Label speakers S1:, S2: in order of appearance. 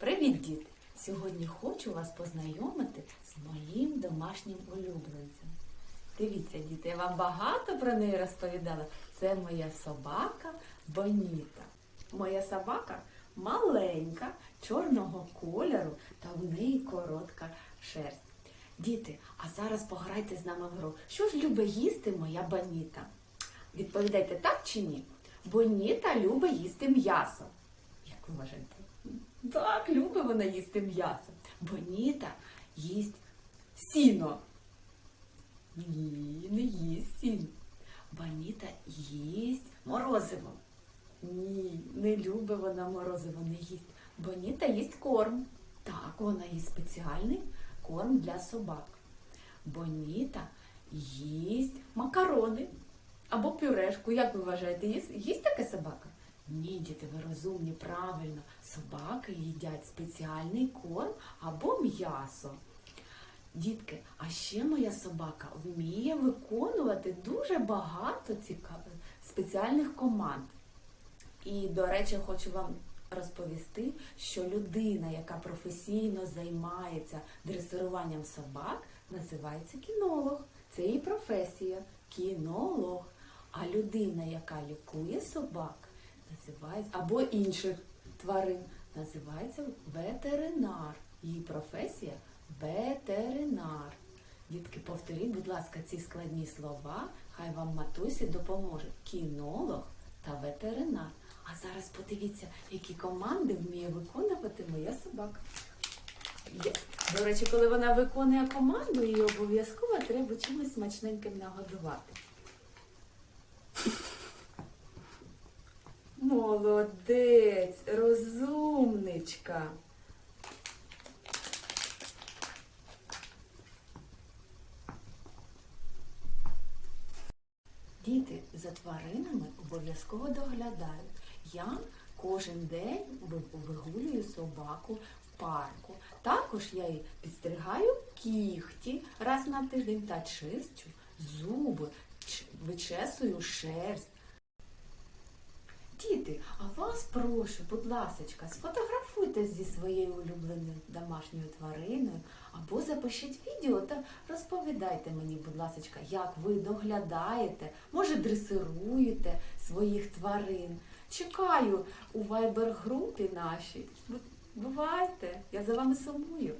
S1: Привіт, діти! Сьогодні хочу вас познайомити з моїм домашнім улюбленцем. Дивіться, діти, я вам багато про неї розповідала. Це моя собака Боніта. Моя собака маленька, чорного кольору, та в неї коротка шерсть. Діти, а зараз пограйте з нами в гру. Що ж любить їсти моя Боніта? Відповідайте так чи ні? Боніта любить їсти м'ясо. Як ви вважаєте? Так, любить вона їсти м'ясо. Боніта їсть сіно. Ні, не їсть сіно. Боніта їсть морозиво. Ні, не любить вона морозиво, не їсть. Боніта їсть корм. Так, вона їсть спеціальний корм для собак. Боніта їсть макарони або пюрешку. Як ви вважаєте, їсть, їсть таке собака? Ні, діти, ви розумні, правильно. Собаки їдять спеціальний корм або м'ясо. Дітки, а ще моя собака вміє виконувати дуже багато цікавих спеціальних команд. І, до речі, хочу вам розповісти, що людина, яка професійно займається дресируванням собак, називається кінолог. Це її професія кінолог. А людина, яка лікує собак, називається або інших тварин, називається ветеринар. Її професія ветеринар. Дітки, повторіть, будь ласка, ці складні слова, хай вам матусі допоможе. Кінолог та ветеринар. А зараз подивіться, які команди вміє виконувати моя собака. До речі, коли вона виконує команду, її обов'язково треба чимось смачненьким нагодувати. Молодець, розумничка. Діти за тваринами обов'язково доглядають. Я кожен день вигулюю собаку в парку. Також я їй підстригаю кігті раз на тиждень та чистю зуби, вичесую шерсть. Діти, а вас прошу, будь ласочка, сфотографуйте зі своєю улюбленою домашньою твариною або запишіть відео та розповідайте мені, будь ласочка, як ви доглядаєте, може дресируєте своїх тварин. Чекаю у вайбер-групі нашій. Бувайте, я за вами сумую.